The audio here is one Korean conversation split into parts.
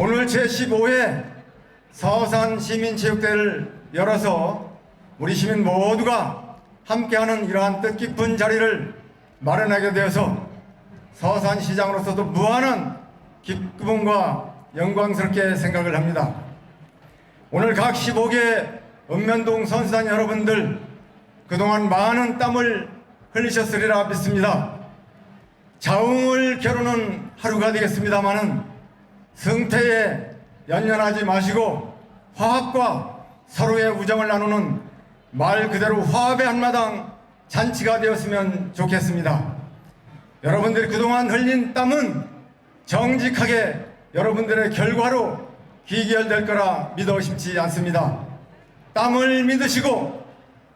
오늘 제15회 서산 시민체육대회를 열어서 우리 시민 모두가 함께하는 이러한 뜻깊은 자리를 마련하게 되어서 서산시장으로서도 무한한 기쁨과 영광스럽게 생각을 합니다. 오늘 각 15개 읍면동 선수단 여러분들 그동안 많은 땀을 흘리셨으리라 믿습니다. 자웅을 겨루는 하루가 되겠습니다마는 승태에 연연하지 마시고 화합과 서로의 우정을 나누는 말 그대로 화합의 한마당 잔치가 되었으면 좋겠습니다. 여러분들이 그동안 흘린 땀은 정직하게 여러분들의 결과로 귀결될 거라 믿어 싶지 않습니다. 땀을 믿으시고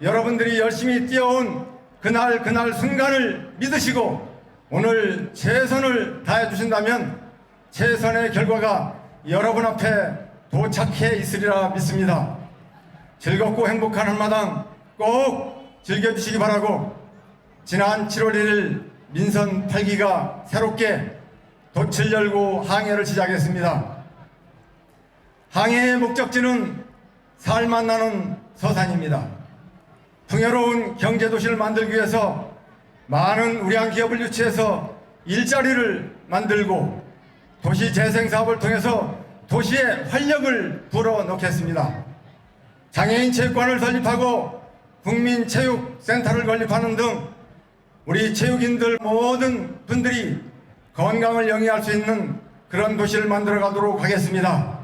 여러분들이 열심히 뛰어온 그날 그날 순간을 믿으시고 오늘 최선을 다해 주신다면 최선의 결과가 여러분 앞에 도착해 있으리라 믿습니다. 즐겁고 행복한 한마당 꼭 즐겨주시기 바라고 지난 7월 1일 민선 8기가 새롭게 돛을 열고 항해를 시작했습니다. 항해의 목적지는 살 만 나는 서산입니다. 풍요로운 경제도시를 만들기 위해서 많은 우량 기업을 유치해서 일자리를 만들고 도시 재생 사업을 통해서 도시에 활력을 불어넣겠습니다. 장애인 체육관을 설립하고 국민 체육센터를 건립하는 등 우리 체육인들 모든 분들이 건강을 영위할 수 있는 그런 도시를 만들어 가도록 하겠습니다.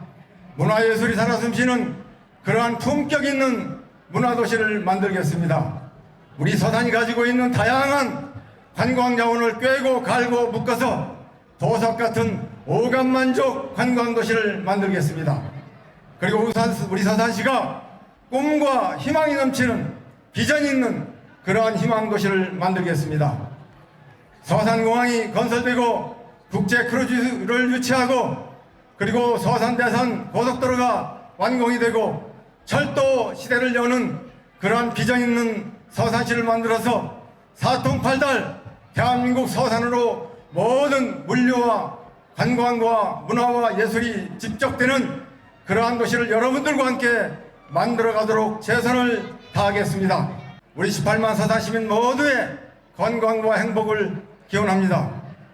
문화예술이 살아 숨쉬는 그러한 품격 있는 문화도시를 만들겠습니다. 우리 서산이 가지고 있는 다양한 관광 자원을 꿰고 갈고 묶어서 보석 같은 오감만족 관광도시를 만들겠습니다. 그리고 우선 우리 서산시가 꿈과 희망이 넘치는 비전 있는 그러한 희망도시를 만들겠습니다. 서산공항이 건설되고 국제 크루즈를 유치하고 그리고 서산대산 고속도로가 완공이 되고 철도 시대를 여는 그러한 비전 있는 서산시를 만들어서 사통팔달 대한민국 서산으로 모든 물류와 관광과 문화와 예술이 집적되는 그러한 도시를 여러분들과 함께 만들어 가도록 최선을 다하겠습니다. 우리 18만 서산 시민 모두의 건강과 행복을 기원합니다.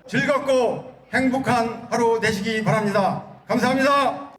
즐겁고 행복한 하루 되시기 바랍니다. 감사합니다.